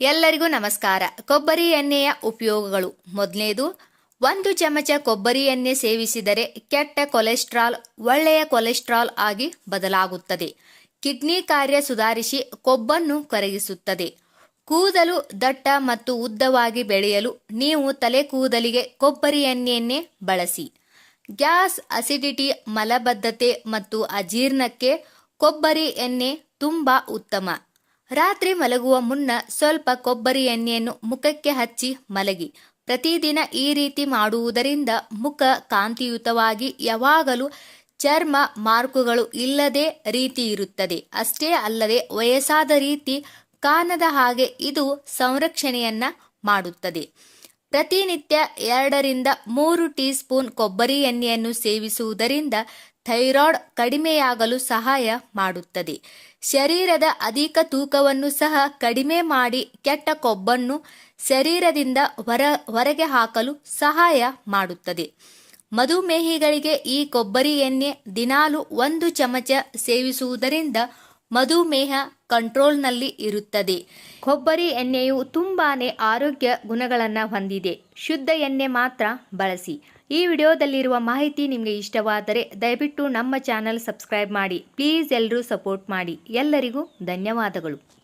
ಎಲ್ಲರಿಗೂ ನಮಸ್ಕಾರ. ಕೊಬ್ಬರಿ ಎಣ್ಣೆಯ ಉಪಯೋಗಗಳು. ಮೊದಲನೇದು, ಒಂದು ಚಮಚ ಕೊಬ್ಬರಿ ಎಣ್ಣೆ ಸೇವಿಸಿದರೆ ಕೆಟ್ಟ ಕೊಲೆಸ್ಟ್ರಾಲ್ ಒಳ್ಳೆಯ ಕೊಲೆಸ್ಟ್ರಾಲ್ ಆಗಿ ಬದಲಾಗುತ್ತದೆ. ಕಿಡ್ನಿ ಕಾರ್ಯ ಸುಧಾರಿಸಿ ಕೊಬ್ಬನ್ನು ಕರಗಿಸುತ್ತದೆ. ಕೂದಲು ದಟ್ಟ ಮತ್ತು ಉದ್ದವಾಗಿ ಬೆಳೆಯಲು ನೀವು ತಲೆ ಕೂದಲಿಗೆ ಕೊಬ್ಬರಿ ಎಣ್ಣೆಯನ್ನೇ ಬಳಸಿ. ಗ್ಯಾಸ್ ಅಸಿಡಿಟಿ, ಮಲಬದ್ಧತೆ ಮತ್ತು ಅಜೀರ್ಣಕ್ಕೆ ಕೊಬ್ಬರಿ ಎಣ್ಣೆ ತುಂಬ ಉತ್ತಮ. ರಾತ್ರಿ ಮಲಗುವ ಮುನ್ನ ಸ್ವಲ್ಪ ಕೊಬ್ಬರಿ ಎಣ್ಣೆಯನ್ನು ಮುಖಕ್ಕೆ ಹಚ್ಚಿ ಮಲಗಿ. ಪ್ರತಿದಿನ ಈ ರೀತಿ ಮಾಡುವುದರಿಂದ ಮುಖ ಕಾಂತಿಯುತವಾಗಿ ಯಾವಾಗಲೂ ಚರ್ಮ ಮಾರ್ಕುಗಳು ಇಲ್ಲದೆ ರೀತಿ ಇರುತ್ತದೆ. ಅಷ್ಟೇ ಅಲ್ಲದೆ ವಯಸ್ಸಾದ ರೀತಿ ಕಾಣದ ಹಾಗೆ ಇದು ಸಂರಕ್ಷಣೆಯನ್ನ ಮಾಡುತ್ತದೆ. ಪ್ರತಿನಿತ್ಯ ಎರಡರಿಂದ ಮೂರು ಟೀ ಸ್ಪೂನ್ ಕೊಬ್ಬರಿ ಎಣ್ಣೆಯನ್ನು ಸೇವಿಸುವುದರಿಂದ ಥೈರಾಯ್ಡ್ ಕಡಿಮೆಯಾಗಲು ಸಹಾಯ ಮಾಡುತ್ತದೆ. ಶರೀರದ ಅಧಿಕ ತೂಕವನ್ನು ಸಹ ಕಡಿಮೆ ಮಾಡಿ ಕೆಟ್ಟ ಕೊಬ್ಬನ್ನು ಶರೀರದಿಂದ ಹೊರ, ಹೊರಗೆ ಹಾಕಲು ಸಹಾಯ ಮಾಡುತ್ತದೆ. ಮಧುಮೇಹಿಗಳಿಗೆ ಈ ಕೊಬ್ಬರಿ ಎಣ್ಣೆ ದಿನಾಲು ಒಂದು ಚಮಚ ಸೇವಿಸುವುದರಿಂದ ಮಧುಮೇಹ ಕಂಟ್ರೋಲ್ನಲ್ಲಿ ಇರುತ್ತದೆ. ಕೊಬ್ಬರಿ ಎಣ್ಣೆಯು ತುಂಬಾ ಆರೋಗ್ಯ ಗುಣಗಳನ್ನು ಹೊಂದಿದೆ. ಶುದ್ಧ ಎಣ್ಣೆ ಮಾತ್ರ ಬಳಸಿ. ಈ ವಿಡಿಯೋದಲ್ಲಿರುವ ಮಾಹಿತಿ ನಿಮಗೆ ಇಷ್ಟವಾದರೆ ದಯವಿಟ್ಟು ನಮ್ಮ ಚಾನಲ್ ಸಬ್ಸ್ಕ್ರೈಬ್ ಮಾಡಿ. ಪ್ಲೀಸ್ ಎಲ್ಲರೂ ಸಪೋರ್ಟ್ ಮಾಡಿ. ಎಲ್ಲರಿಗೂ ಧನ್ಯವಾದಗಳು.